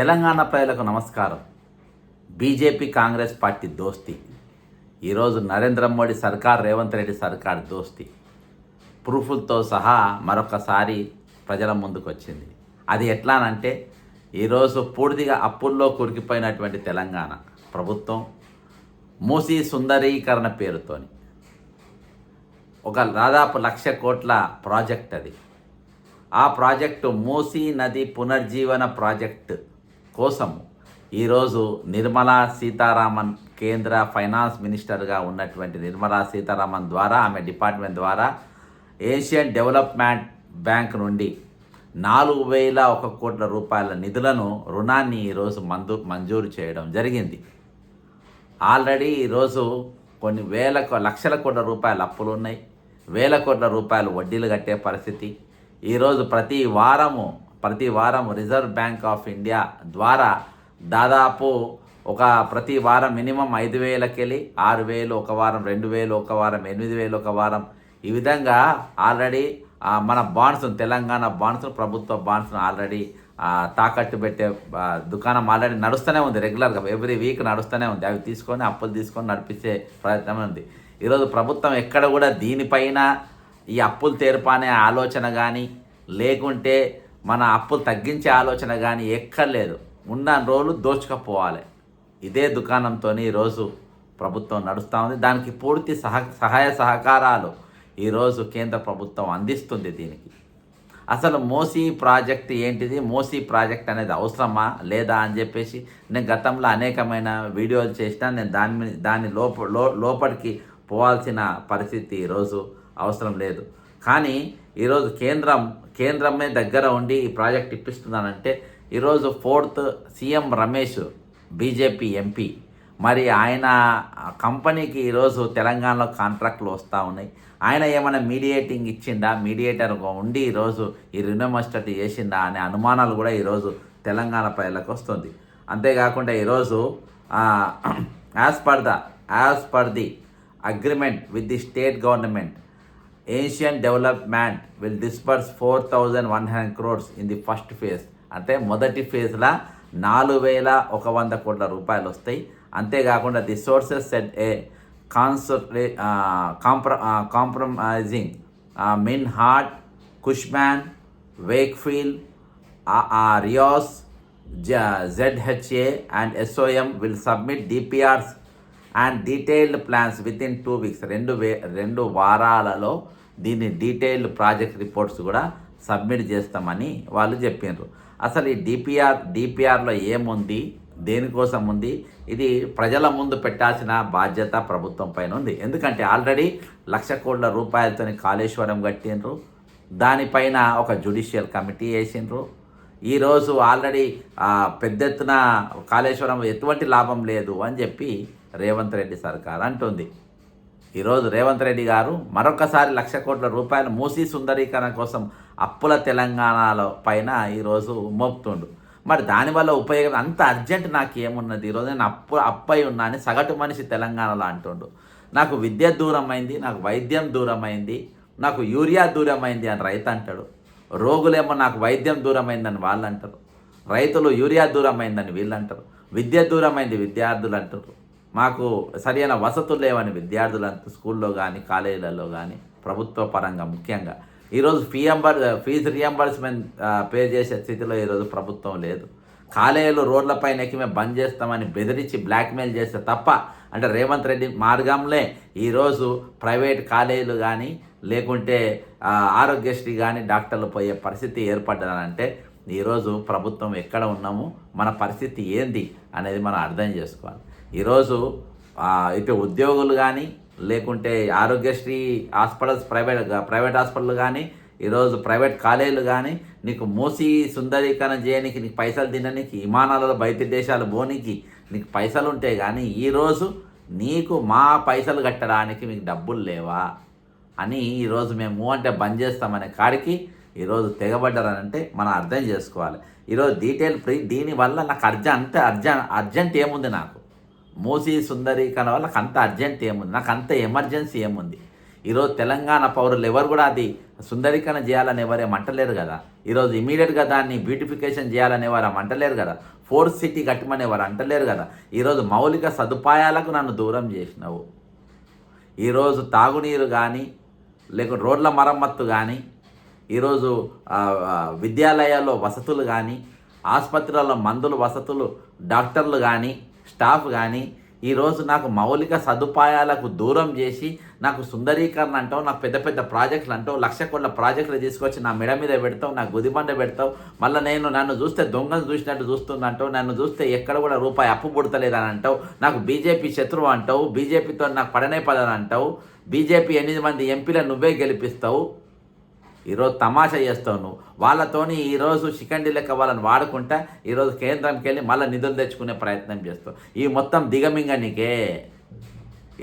తెలంగాణ ప్రజలకు నమస్కారం. BJP Congress party దోస్తి. ఈరోజు నరేంద్ర మోడీ సర్కార్ రేవంత్ రెడ్డి సర్కార్ దోస్తి. ప్రూఫ్లతో సహా మరొకసారి ప్రజల ముందుకు వచ్చింది అది ఎట్లానంటే ఈరోజు పూర్తిగా అప్పుల్లో కురికిపోయినటువంటి తెలంగాణ ప్రభుత్వం మూసీ సుందరీకరణ పేరుతోని. ఒక దాదాపు లక్ష కోట్ల ప్రాజెక్ట్ అది. ఆ ప్రాజెక్టు మూసీ నది పునర్జీవన ప్రాజెక్ట్ కోసం ఈరోజు నిర్మలా సీతారామన్ కేంద్ర ఫైనాన్స్ మినిస్టర్గా ఉన్నటువంటి నిర్మలా సీతారామన్ ద్వారా ఆమె డిపార్ట్మెంట్ ద్వారా ఏషియన్ డెవలప్మెంట్ బ్యాంక్ నుండి నాలుగు వేల ఒక కోట్ల రూపాయల నిధులను రుణాన్ని ఈరోజు మందు మంజూరు చేయడం జరిగింది. ఆల్రెడీ ఈరోజు కొన్ని వేల లక్షల కోట్ల రూపాయల అప్పులు ఉన్నాయి. వేల కోట్ల రూపాయలు వడ్డీలు కట్టే పరిస్థితి. ఈరోజు ప్రతి వారము ప్రతి వారం రిజర్వ్ బ్యాంక్ ఆఫ్ ఇండియా ద్వారా దాదాపు ఒక ప్రతి వారం మినిమం ఐదు వేలకెళ్ళి ఆరు వేలు ఒక వారం రెండు వేలు ఒక వారం ఎనిమిది వేలు ఒక వారం. ఈ విధంగా ఆల్రెడీ మన బాండ్స్ తెలంగాణ బాండ్స్ ప్రభుత్వ బాండ్స్ ఆల్రెడీ తాకట్టు పెట్టే దుకాణం ఆల్రెడీ నడుస్తూనే ఉంది రెగ్యులర్గా. ఎవ్రీ వీక్ నడుస్తూనే ఉంది. అవి తీసుకొని అప్పులు తీసుకొని నడిపించే ప్రయత్నం ఉంది. ఈరోజు ప్రభుత్వం ఎక్కడ కూడా దీనిపైన ఈ అప్పులు తీర్పు అనే ఆలోచన కానీ లేకుంటే మన అప్పులు తగ్గించే ఆలోచన కానీ ఎక్కర్లేదు. ఉన్న రోజులు దోచుకపోవాలి. ఇదే దుకాణంతో ఈరోజు ప్రభుత్వం నడుస్తూ ఉంది. దానికి పూర్తి సహ సహాయ సహకారాలు ఈరోజు కేంద్ర ప్రభుత్వం అందిస్తుంది దీనికి. అసలు మోసీ ప్రాజెక్ట్ ఏంటిది? మోసీ ప్రాజెక్ట్ అనేది అవసరమా? లేదా అని చెప్పేసి నేను గతంలో అనేకమైన వీడియోలు చేసినా నేను దాని మీద దాని లోప లోపలికి పోవాల్సిన పరిస్థితి ఈరోజు అవసరం లేదు. కానీ ఈరోజు కేంద్రం కేంద్రమే దగ్గర ఉండి ఈ ప్రాజెక్ట్ ఇప్పిస్తున్నానంటే ఈరోజు fourth CM Ramesh BJP MP. మరి ఆయన కంపెనీకి ఈరోజు తెలంగాణలో కాంట్రాక్ట్లు వస్తూ ఉన్నాయి. ఆయన ఏమైనా మీడియేటింగ్ ఇచ్చిండా? మీడియేటర్ ఉండి ఈరోజు ఈ రినోమస్టట్ చేసిండా అనే అనుమానాలు కూడా ఈరోజు తెలంగాణ ప్రజలకు వస్తుంది. అంతేకాకుండా ఈరోజు as per the as per the agreement with the state government Asian development will disperse four thousand one hundred crores in the first phase అంటే మొదటి ఫేజ్లో నాలుగు వేల ఒక వంద కోట్ల రూపాయలు వస్తాయి. అంతేకాకుండా ది సోర్సెస్ సెట్ ఏ కాన్సర్ట్లే కాంప్ర compromising Meinhardt Cushman Wakefield రియాస్ ZHA and SOM will submit DPRs and detailed plans with in two weeks రెండు వే రెండు వారాలలో దీని డీటెయిల్డ్ ప్రాజెక్ట్ రిపోర్ట్స్ కూడా సబ్మిట్ చేస్తామని వాళ్ళు చెప్పినారు అసలు ఈ డిపిఆర్ డిపిఆర్లో ఏముంది? దేనికోసం ఉంది? ఇది ప్రజల ముందు పెట్టాల్సిన బాధ్యత ప్రభుత్వం పైన ఉంది. ఎందుకంటే ఆల్రెడీ లక్ష కోట్ల రూపాయలతో కాళేశ్వరం కట్టినరు దానిపైన ఒక జుడిషియల్ కమిటీ వేసిండ్రు. ఈరోజు ఆల్రెడీ పెద్ద ఎత్తున కాళేశ్వరం ఎటువంటి లాభం లేదు అని చెప్పి రేవంత్ రెడ్డి సర్కార్ అంటుంది. ఈరోజు రేవంత్ రెడ్డి గారు మరొకసారి లక్ష కోట్ల రూపాయలు మూసీ సుందరీకరణ కోసం అప్పుల తెలంగాణలో పైన ఈరోజు మోపుతుండు. మరి దానివల్ల ఉపయోగం అంత అర్జెంట్ నాకు ఏమున్నది? ఈరోజు నేను అప్పు అప్పై ఉన్నా అని సగటు మనిషి తెలంగాణలో అంటుండు. నాకు విద్య దూరమైంది నాకు వైద్యం దూరమైంది నాకు యూరియా దూరమైంది అని రైతు అంటాడు. రోగులేమో నాకు వైద్యం దూరమైందని వాళ్ళు అంటారు రైతులు యూరియా దూరమైందని వీళ్ళు అంటారు విద్య దూరమైంది విద్యార్థులు అంటారు. మాకు సరైన వసతులు లేవని విద్యార్థులంతా స్కూల్లో కానీ కాలేజీలలో కానీ ప్రభుత్వ పరంగా ముఖ్యంగా. ఈరోజు ఫీ ఎంబర్ ఫీజు రియంబర్స్మెంట్ పే చేసే స్థితిలో ఈరోజు ప్రభుత్వం లేదు. కాలేజీలు రోడ్లపైన ఎక్కి మేము బంద్ చేస్తామని బెదిరించి బ్లాక్మెయిల్ చేస్తే తప్ప అంటే రేవంత్ రెడ్డి మార్గంలో. ఈరోజు ప్రైవేట్ కాలేజీలు కానీ లేకుంటే ఆరోగ్యశ్రీ కానీ డాక్టర్లు పోయే పరిస్థితి ఏర్పడ్డానంటే ఈరోజు ప్రభుత్వం ఎక్కడ ఉన్నాము మన పరిస్థితి ఏంది అనేది మనం అర్థం చేసుకోవాలి. ఈరోజు ఇటు ఉద్యోగులు కానీ లేకుంటే Aarogyasri hospitals private private hospital కానీ ఈరోజు ప్రైవేట్ కాలేజీలు కానీ నీకు మూసి సుందరీకరణ చేయడానికి నీకు పైసలు తినడానికి విమానాలలో బయట దేశాలు పోనీకి నీకు పైసలు ఉంటే కానీ ఈరోజు నీకు మా పైసలు కట్టడానికి మీకు డబ్బులు లేవా? అని ఈరోజు మేము అంటే బంద్ చేస్తామనే కాడికి ఈరోజు తెగబడ్డారనంటే మనం అర్థం చేసుకోవాలి. ఈరోజు డీటెయిల్ ఫ్రీ దీనివల్ల నాకు అర్జెంట్ అంతే అర్జెంట్ అర్జెంట్ ఏముంది నాకు? మూసీ సుందరీకరణ వల్ల అంత అర్జెంట్ ఏముంది? నాకు అంత ఎమర్జెన్సీ ఏముంది? ఈరోజు తెలంగాణ పౌరులు ఎవరు కూడా అది సుందరీకరణ చేయాలని ఎవరేం అంటలేరు కదా? ఈరోజు ఇమీడియట్గా దాన్ని బ్యూటిఫికేషన్ చేయాలని ఎవరు అంటలేరు కదా? ఫోర్త్ సిటీ కట్టమని ఎవరు అంటలేరు కదా? ఈరోజు మౌలిక సదుపాయాలకు నన్ను దూరం చేసినావు. ఈరోజు తాగునీరు కానీ లేకుంటే రోడ్ల మరమ్మత్తు కానీ ఈరోజు విద్యాలయాల్లో వసతులు కానీ ఆసుపత్రులలో మందులు వసతులు డాక్టర్లు కానీ స్టాఫ్ కానీ ఈరోజు నాకు మౌలిక సదుపాయాలకు దూరం చేసి నాకు సుందరీకరణ అంటావు నాకు పెద్ద పెద్ద ప్రాజెక్టులు అంటావు లక్ష కోట్ల ప్రాజెక్టులు తీసుకొచ్చి నా మెడ మీద పెడతావు నా గుదిబండ పెడతావు మళ్ళీ నేను నన్ను చూస్తే దొంగను చూసినట్టు చూస్తుందంటావు నన్ను చూస్తే ఎక్కడ కూడా రూపాయి అప్పు పుడతలేదని అంటావు నాకు బీజేపీ శత్రువు అంటావు బీజేపీతో నాకు పడనే పడని అంటావు బీజేపీ ఎనిమిది మంది ఎంపీలను నువ్వే గెలిపిస్తావు ఈరోజు తమాషా చేస్తావు నువ్వు. వాళ్ళతోని ఈరోజు శిఖండి లెక్క వాళ్ళని వాడుకుంటా ఈరోజు కేంద్రంకి వెళ్ళి మళ్ళీ నిధులు తెచ్చుకునే ప్రయత్నం చేస్తావు. ఈ మొత్తం దిగమింగనికే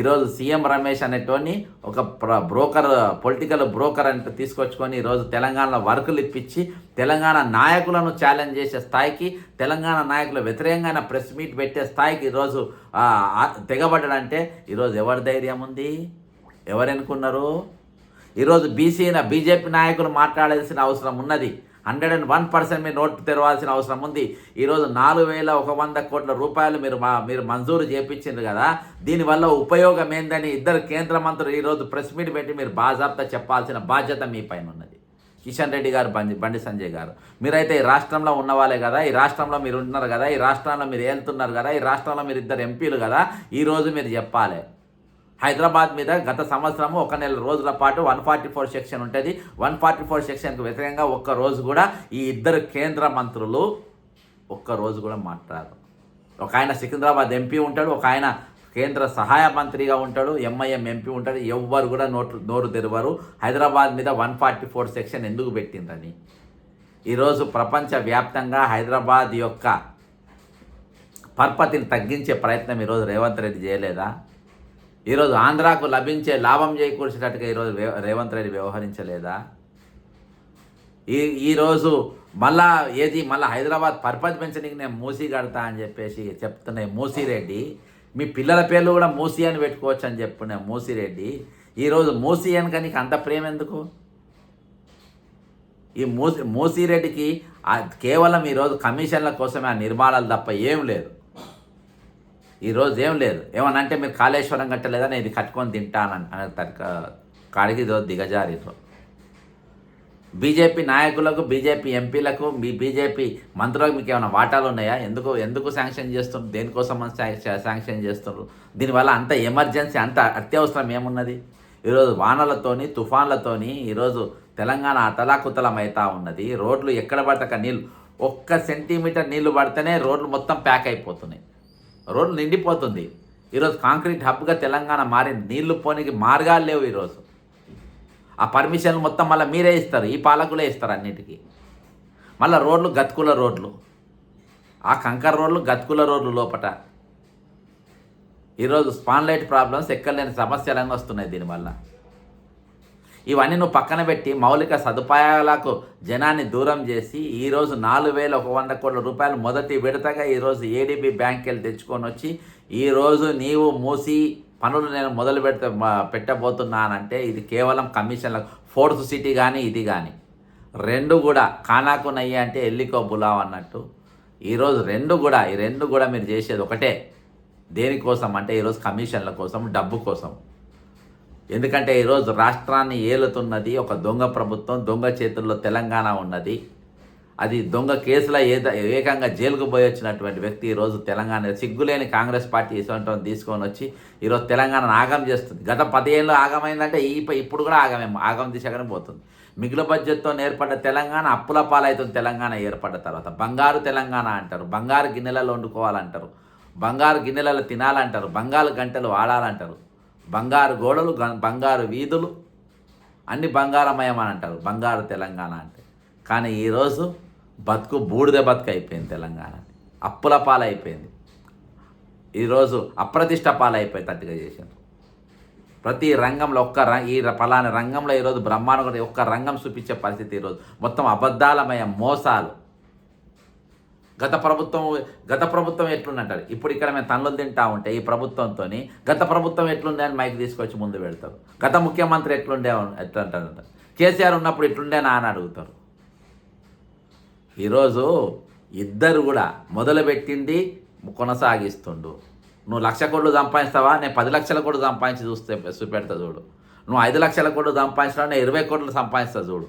ఈరోజు సీఎం రమేష్ అనేటోని ఒక ప్ర బ్రోకర్ పొలిటికల్ బ్రోకర్ అంటే తీసుకొచ్చుకొని ఈరోజు తెలంగాణలో వర్కులు ఇప్పించి తెలంగాణ నాయకులను ఛాలెంజ్ చేసే స్థాయికి తెలంగాణ నాయకులు వ్యతిరేకంగా ప్రెస్ మీట్ పెట్టే స్థాయికి ఈరోజు తెగబడ్డాడంటే ఈరోజు ఎవరి ధైర్యం ఉంది? ఎవరు ఎన్నుకున్నారు? ఈరోజు బీసీన బీజేపీ నాయకులు మాట్లాడాల్సిన అవసరం ఉన్నది. హండ్రెడ్ అండ్ వన్ పర్సెంట్ మీరు నోట్ తెరవాల్సిన అవసరం ఉంది. ఈరోజు నాలుగు వేల ఒక వంద కోట్ల రూపాయలు మీరు మా మీరు మంజూరు చేపించిండ్రు కదా. దీనివల్ల ఉపయోగం ఏందని ఇద్దరు కేంద్ర మంత్రులు ఈరోజు ప్రెస్ మీట్ పెట్టి మీరు బాజాబ్తా చెప్పాల్సిన బాధ్యత మీ పైన ఉన్నది. కిషన్ రెడ్డి గారు బండి బండి సంజయ్ గారు. మీరైతే ఈ రాష్ట్రంలో ఉన్నవాళ్ళే కదా. ఈ రాష్ట్రంలో మీరు ఉంటున్నారు కదా. ఈ రాష్ట్రంలో మీరు వెళ్తున్నారు కదా. ఈ రాష్ట్రంలో మీరు ఇద్దరు ఎంపీలు కదా. ఈరోజు మీరు చెప్పాలి. హైదరాబాద్ మీద గత సంవత్సరము ఒక నెల రోజుల పాటు వన్ ఫార్టీ ఫోర్ సెక్షన్ ఉంటుంది. వన్ ఫార్టీ ఫోర్ సెక్షన్కి వ్యతిరేకంగా ఒక్క రోజు కూడా ఈ ఇద్దరు కేంద్ర మంత్రులు ఒక్క రోజు కూడా మాట్లాడరు. ఒక ఆయన సికింద్రాబాద్ ఎంపీ ఉంటాడు ఒక ఆయన కేంద్ర సహాయ మంత్రిగా ఉంటాడు ఎంఐఎం ఎంపీ ఉంటాడు. ఎవ్వరు కూడా నోటు నోరు తెరవరు. హైదరాబాద్ మీద వన్ ఫార్టీ ఫోర్ సెక్షన్ ఎందుకు పెట్టిందని ఈరోజు ప్రపంచవ్యాప్తంగా హైదరాబాద్ యొక్క పర్పతిని తగ్గించే ప్రయత్నం ఈరోజు రేవంత్ రెడ్డి చేయలేదా? ఈరోజు ఆంధ్రాకు లభించే లాభం చేకూర్చేటట్టుగా ఈరోజు రేవంత్ రెడ్డి వ్యవహరించలేదా? ఈ ఈరోజు మళ్ళా ఏది మళ్ళీ హైదరాబాద్ పర్పస్ పెంచడానికి నేను మూసీ కడతా అని చెప్పేసి చెప్తున్నాయి మూసీరెడ్డి మీ పిల్లల పేర్లు కూడా మూసీ అని పెట్టుకోవచ్చు అని చెప్పుకునే మూసీరెడ్డి ఈరోజు మూసీ అనక నీకు అంత ప్రేమ ఎందుకు? ఈ మూసి మూసీరెడ్డికి కేవలం ఈరోజు కమిషన్ల కోసమే ఆ నిర్మాణాలు తప్ప ఏం లేదు. ఈరోజు ఏం లేదు. ఏమన్నా అంటే మీరు కాళేశ్వరం కట్టలేదా నేను ఇది కట్టుకొని తింటానని అనే తరక కాడికి ఈరోజు దిగజారిర్రు. బీజేపీ నాయకులకు బీజేపీ ఎంపీలకు మీ బీజేపీ మంత్రులకు మీకు ఏమైనా వాటాలు ఉన్నాయా? ఎందుకు ఎందుకు శాంక్షన్ చేస్తున్నారు? దేనికోసం అని శాంక్షన్ చేస్తున్నారు? దీనివల్ల అంత ఎమర్జెన్సీ అంత అత్యవసరం ఏమున్నది? ఈరోజు వానలతోని తుఫాన్లతోని ఈరోజు తెలంగాణ అతలాకుతలం అవుతా ఉన్నది. రోడ్లు ఎక్కడ పడతాక అక్కడ నీళ్ళు? ఒక్క సెంటీమీటర్ నీళ్ళు పడితేనే రోడ్లు మొత్తం ప్యాక్ అయిపోతున్నాయి. రోడ్లు నిండిపోతుంది. ఈరోజు కాంక్రీట్ హబ్గా తెలంగాణ మారింది. నీళ్ళు పోనీకి మార్గాలు లేవు ఈరోజు. ఆ పర్మిషన్లు మొత్తం మళ్ళీ మీరే ఇస్తారు. ఈ పాలకులే ఇస్తారు అన్నిటికీ. మళ్ళీ రోడ్లు గతుకుల రోడ్లు. ఆ కంకర రోడ్లు గతుకుల రోడ్లు లోపట. ఈరోజు స్పాన్లైట్ ప్రాబ్లమ్స్ ఎక్కలేని సమస్యలన్నీ వస్తున్నాయి దీనివల్ల. ఇవన్నీ నువ్వు పక్కన పెట్టి మౌలిక సదుపాయాలకు జనాన్ని దూరం చేసి ఈరోజు నాలుగు వేల ఒక వంద కోట్ల రూపాయలు మొదటి విడతగా ఈరోజు ఏడీబీ బ్యాంక్కి వెళ్ళి తెచ్చుకొని వచ్చి ఈరోజు నీవు మూసి పనులు నేను మొదలు పెడితే పెట్టబోతున్నానంటే ఇది కేవలం కమిషన్ల ఫోర్త్ సిటీ కానీ ఇది కానీ రెండు కూడా కానాకు నయ్యి అంటే ఎల్లికో బులావ్ అన్నట్టు. ఈరోజు రెండు కూడా ఈ రెండు కూడా మీరు చేసేది ఒకటే. దేనికోసం అంటే ఈరోజు కమిషన్ల కోసం డబ్బు కోసం. ఎందుకంటే ఈరోజు రాష్ట్రాన్ని ఏలుతున్నది ఒక దొంగ ప్రభుత్వం దొంగ చేతుల్లో తెలంగాణ ఉన్నది. అది దొంగ కేసుల ఏద ఏకంగా జైలుకు పోయి వచ్చినటువంటి వ్యక్తి ఈరోజు తెలంగాణ సిగ్గులేని కాంగ్రెస్ పార్టీ ఇటువంటి తీసుకొని వచ్చి ఈరోజు తెలంగాణను ఆగం చేస్తుంది. గత పదిహేళ్ళు ఆగమైందంటే ఈ ప- ఇప్పుడు కూడా ఆగమే ఆగం దిశగానే పోతుంది. మిగులు బడ్జెట్తో ఏర్పడ్డ తెలంగాణ అప్పుల పాలవుతుంది తెలంగాణ ఏర్పడ్డ తర్వాత బంగారు తెలంగాణ అంటారు బంగారు గిన్నెలలో వండుకోవాలంటారు బంగారు గిన్నెలలో తినాలంటారు బంగారు గంటలు వాడాలంటారు. బంగారు గోడలు బంగారు వీధులు అన్ని బంగారమయం అని అంటారు. బంగారు తెలంగాణ అంటే. కానీ ఈరోజు బతుకు బూడిద బతుకు అయిపోయింది తెలంగాణ. అప్పుల పాలైపోయింది. ఈరోజు అప్రతిష్ట పాలైపోయేటట్టుగా చేశారు. ప్రతి రంగంలో ఒక్క రం ఈ ర- పలానా రంగంలో ఈరోజు బ్రహ్మాండం ఒక్క రంగం చూపించే పరిస్థితి ఈరోజు. మొత్తం అబద్ధాలమయ మోసాలు. గత ప్రభుత్వం గత ప్రభుత్వం ఎట్లుందంటారు? ఇప్పుడు ఇక్కడ మేము తనలు తింటా ఉంటే ఈ ప్రభుత్వంతో గత ప్రభుత్వం ఎట్లుండే అని మైక్ తీసుకొచ్చి ముందు పెడతారు. గత ముఖ్యమంత్రి ఎట్లుండే ఎట్లంటారంట? కేసీఆర్ ఉన్నప్పుడు ఎట్లుండేనా అని అడుగుతారు. ఈరోజు ఇద్దరు కూడా మొదలుపెట్టింది కొనసాగిస్తుండు. నువ్వు లక్ష కోట్లు సంపాదిస్తావా? నేను పది లక్షల కోట్లు సంపాదించి చూస్తే చూపెడతా చూడు. నువ్వు ఐదు లక్షల కోట్లు సంపాదించినా నేను ఇరవై కోట్లు సంపాదిస్తా చూడు.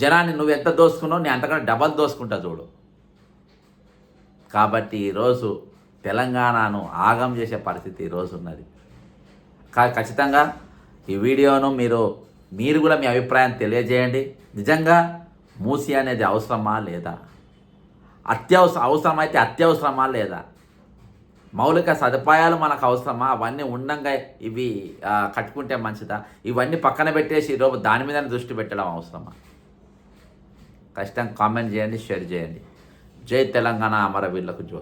జనాన్ని నువ్వు ఎంత దోసుకున్నావు? నేను అంతకన్నా డబల్ దోసుకుంటా చూడు. కాబట్టి ఈరోజు తెలంగాణను ఆగం చేసే పరిస్థితి ఈరోజు ఉన్నది. కా- ఖచ్చితంగా ఈ వీడియోను మీరు మీరు కూడా మీ అభిప్రాయం తెలియజేయండి. నిజంగా మూసి అనేది అవసరమా లేదా? అత్యవసర అవసరమైతే అత్యవసరమా లేదా? మౌలిక సదుపాయాలు మనకు అవసరమా? అవన్నీ ఉండంగా ఇవి కట్టుకుంటే మంచిదా? ఇవన్నీ పక్కన పెట్టేసి ఈరోజు దాని మీద దృష్టి పెట్టడం అవసరమా? కష్టం కామెంట్ చేయండి షేర్ చేయండి. జై తెలంగాణ అమరవీరులకు జో